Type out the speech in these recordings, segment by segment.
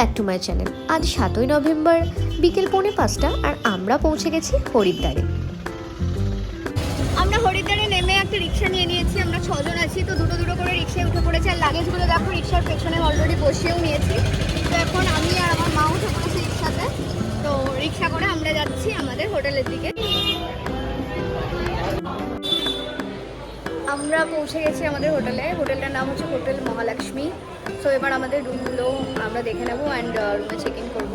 Back to my channel. আজ সাতই November, বিকেল পৌনে পাঁচটা আর আমরা পৌঁছে গেছি হরিদ্বারে। আমরা হরিদ্বারে নেমে একটা রিক্সা নিয়ে নিয়েছি, আমরা ছজন আছি, তো দুটো দুটো করে রিক্সায় উঠে পড়েছি। আর লাগেজগুলো দেখো, রিক্সার পেছনে অলরেডি বসিয়েও নিয়েছি। তো এখন আমি আর আমার মা উঠে পড়েছি রিক্সাতে। তো রিক্সা করে আমরা যাচ্ছি আমাদের হোটেলের দিকে। আমরা পৌঁছে গেছি আমাদের হোটেলে। হোটেলটার নাম হচ্ছে হোটেল মহালক্ষ্মী। সো এবার আমাদের রুমগুলো আমরা দেখে নেব অ্যান্ড রুমে চেক ইন করব।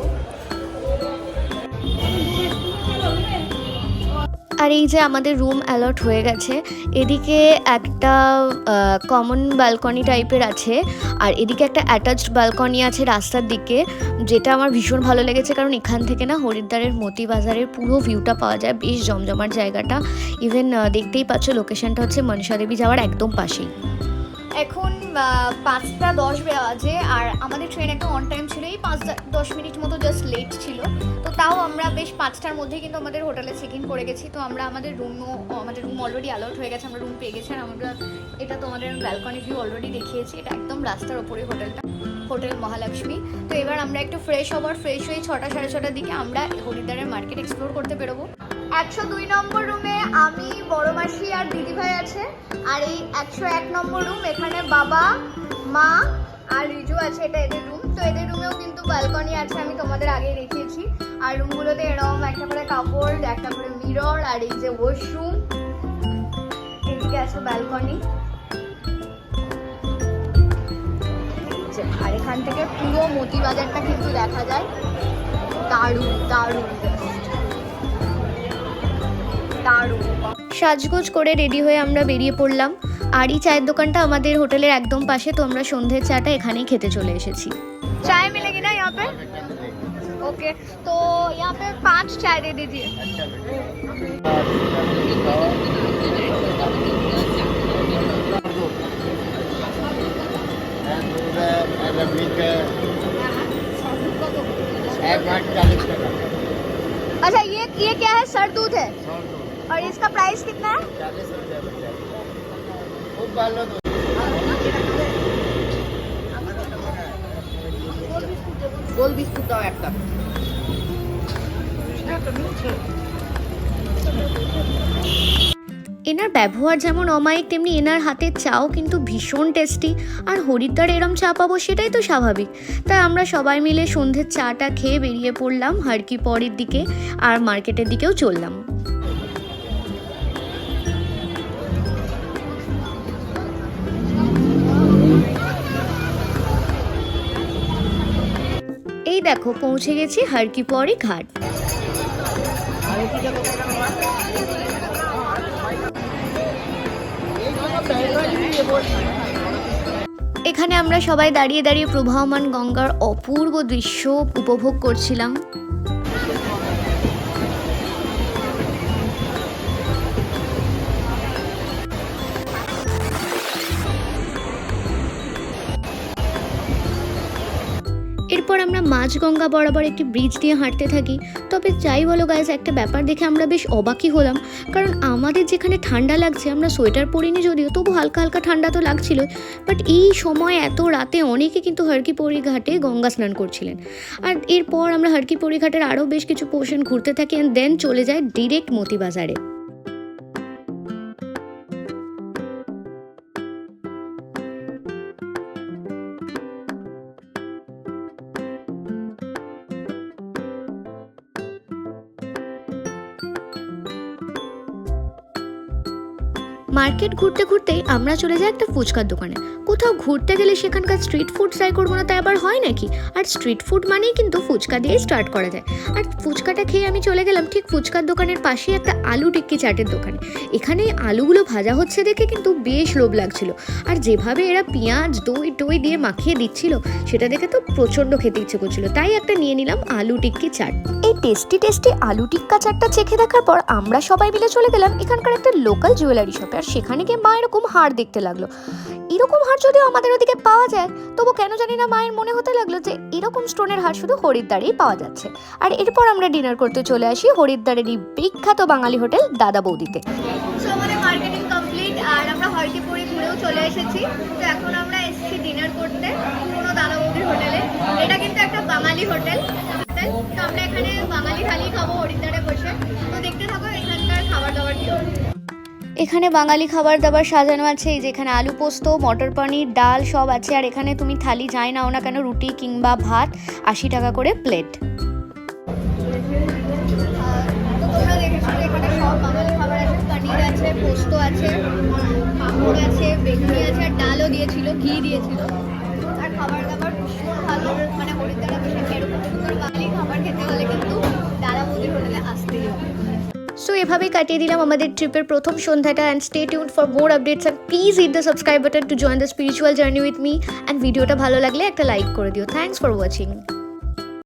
আর এই যে আমাদের রুম অ্যালট হয়ে গেছে, এদিকে একটা কমন ব্যালকনি টাইপের আছে, আর এদিকে একটা অ্যাটাচড ব্যালকনি আছে রাস্তার দিকে, যেটা আমার ভীষণ ভালো লেগেছে, কারণ এখান থেকে না হরিদ্বারের মতি বাজারের পুরো ভিউটা পাওয়া যায়, বেশ জমজমাট জায়গাটা। ইভেন দেখতেই পাচ্ছ লোকেশনটা হচ্ছে মনীষা দেবী যাওয়ার একদম পাশেই। এখন পাঁচটা দশ বাজে, আর আমাদের ট্রেন একটা অন টাইম ছিল, এই পাঁচ দশ মিনিট মতো জাস্ট লেট ছিল। তো তাও আমরা বেশ পাঁচটার মধ্যে কিন্তু আমাদের হোটেলে চেক ইন করে গেছি। তো আমরা আমাদের রুমও আমাদের রুম অলরেডি অ্যালাউট হয়ে গেছে, আমরা রুম পেয়ে গেছি, আর আমরা এটা তোমাদের ব্যালকনি ভিউ অলরেডি দেখিয়েছি। এটা একদম রাস্তার ওপরে হোটেলটা হোটেল মহালক্ষ্মী। তো এবার আমরা একটু ফ্রেশ হবার ফ্রেশ হয়ে ছটা সাড়ে ছটার দিকে আমরা হরিদ্বারের মার্কেট এক্সপ্লোর করতে বেরোবো। একশো দুই নম্বর রুমে আমি, বড় মাসি আর দিদিভাই আছে। আর এই একশো এক নম্বর রুম, এখানে বাবা, মা আর রিজু আছে এটা এদের রুম। তো এদের রুমেও কিন্তু ব্যালকনি আছে, আমি তোমাদের আগেই দেখিয়েছি। আর রুমগুলোতে এরকম একটা করে কাপড় একটা করে মিরর আর এই যে ওয়াশরুম এদিকে আছে ব্যালকনি আর এখান থেকে পুরো মতি বাজারটা কিন্তু দেখা যায়। দারুণ দারুণ দারুণ সাজগোজ করে রেডি হয়ে আমরা বেরিয়ে পড়লাম আর এই চায়ের দোকানটা আমাদের হোটেলের একদম পাশে তো আমরা সন্ধ্যের চাটা এখানেই খেতে চলে এসেছি चाय मिलेगी ना यहाँ पे ओके तो यहाँ पे पांच चाय दे दीजिए এক ভাগ চালিশ টাকা अच्छा ये ये क्या है सर दूध है और इसका प्राइस कितना है চালিশ রুপিয়া বলছে খুব ভালো তো গোল বিস্কুট দাও একটা এনার ব্যবহার যেমন অমায়িক তেমনি এনার হাতের চাও কিন্তু ভীষণ টেস্টি আর হরিদ্বার এরম চা পাবো সেটাই তো স্বাভাবিক তাই আমরা সবাই মিলে সন্ধ্যের চাটা খেয়ে বেরিয়ে পড়লাম হারকি পরের দিকে আর মার্কেটের দিকেও চললাম এই দেখো, পৌঁছে গেছি হারকি পরে ঘাট। এখানে আমরা সবাই দাঁড়িয়ে দাঁড়িয়ে প্রবাহমান গঙ্গার অপূর্ব দৃশ্য উপভোগ করছিলাম। মাঝগঙ্গা বরাবর একটি ব্রিজ দিয়ে হাঁটতে থাকি। তবে যাই বলো গাইজ একটা ব্যাপার দেখে আমরা বেশ অবাকই হলাম। কারণ আমাদের যেখানে ঠান্ডা লাগছে, আমরা সোয়েটার পরিনি যদিও, তবু হালকা হালকা ঠান্ডা তো লাগছিল। বাট এই সময় এত রাতে অনেকে কিন্তু হরকিপৌরি ঘাটে গঙ্গা স্নান করছিলেন। আর এরপর আমরা হরকিপৌরি ঘাটের আরও বেশ কিছু পোর্শন ঘুরতে থাকি অ্যান্ড দেন চলে যায় ডিরেক্ট মতিবাজারে। মার্কেট ঘুরতে ঘুরতেই আমরা চলে যাই একটা ফুচকার দোকানে। কোথাও ঘুরতে গেলে সেখানকার স্ট্রিট ফুড ট্রাই করব না তাই আবার হয় নাকি? আর স্ট্রিট ফুড মানেই কিন্তু ফুচকা দিয়েই স্টার্ট করা যায়। আর ফুচকাটা খেয়ে আমি চলে গেলাম ঠিক ফুচকার দোকানের পাশেই একটা আলু টিক্কি চাটের দোকানে। এখানে আলুগুলো ভাজা হচ্ছে দেখে কিন্তু বেশ লোভ লাগছিল। আর যেভাবে এরা পেঁয়াজ, দই, টই দিয়ে মাখিয়ে দিচ্ছিল, সেটা দেখে তো প্রচণ্ড খেতে ইচ্ছে করছিল। তাই একটা নিয়ে নিলাম আলু টিক্কি চাট। এই টেস্টি টেস্টি আলু টিক্কা চাটটা চেখে দেখার পর আমরা সবাই মিলে চলে গেলাম এখানকার একটা লোকাল জুয়েলারি শপে আর সেখানে গিয়ে মা এরকম হার দেখতে লাগল। এরকম হার যদিও আমাদের ওদিকে পাওয়া যায়, তবু কেন জানি না মায়ের মনে হতে লাগল যে এরকম স্টোনের হার শুধু হরিদ্বারেই পাওয়া যাচ্ছে। আর এরপর আমরা ডিনার করতে চলে আসি হরিদ্বারেরই বিখ্যাত বাঙালি হোটেল দাদা বৌদিতে। কমপ্লিট আর আমরা খড়কিপুরে ঘুরেও চলে এসেছি। তো এখন আমরা এসেছি ডিনার করতে, পুরনো দাদা হোটেলে। এটা কিন্তু একটা বাঙালি হোটেল। তো আমরা এখানে বাঙালি থালি খাব হরিদ্বারে বসে। তো দেখতে থাকো এখানকার খাবার দাবার কি এখানে বাঙালি খাবার দাবার সাজানো আছে, এই যে এখানে আলু পোস্ত, মটর পনির, ডাল সব আছে, আর এখানে তুমি থালি যাই নাও না কেন, রুটি কিংবা ভাত, আশি টাকা করে প্লেট। পোস্ত আছে আছে, বেগুনি আছে ডালও দিয়েছিল, ঘি দিয়েছিল। আর খাবার দাবার এভাবেই কাটিয়ে দিলাম আমাদের ট্রিপের প্রথম সন্ধ্যাটা and stay tuned for more updates and please hit the subscribe button to join the spiritual journey with me and ভিডিওটা ভালো লাগলে একটা লাইক করে দিও। Thanks for watching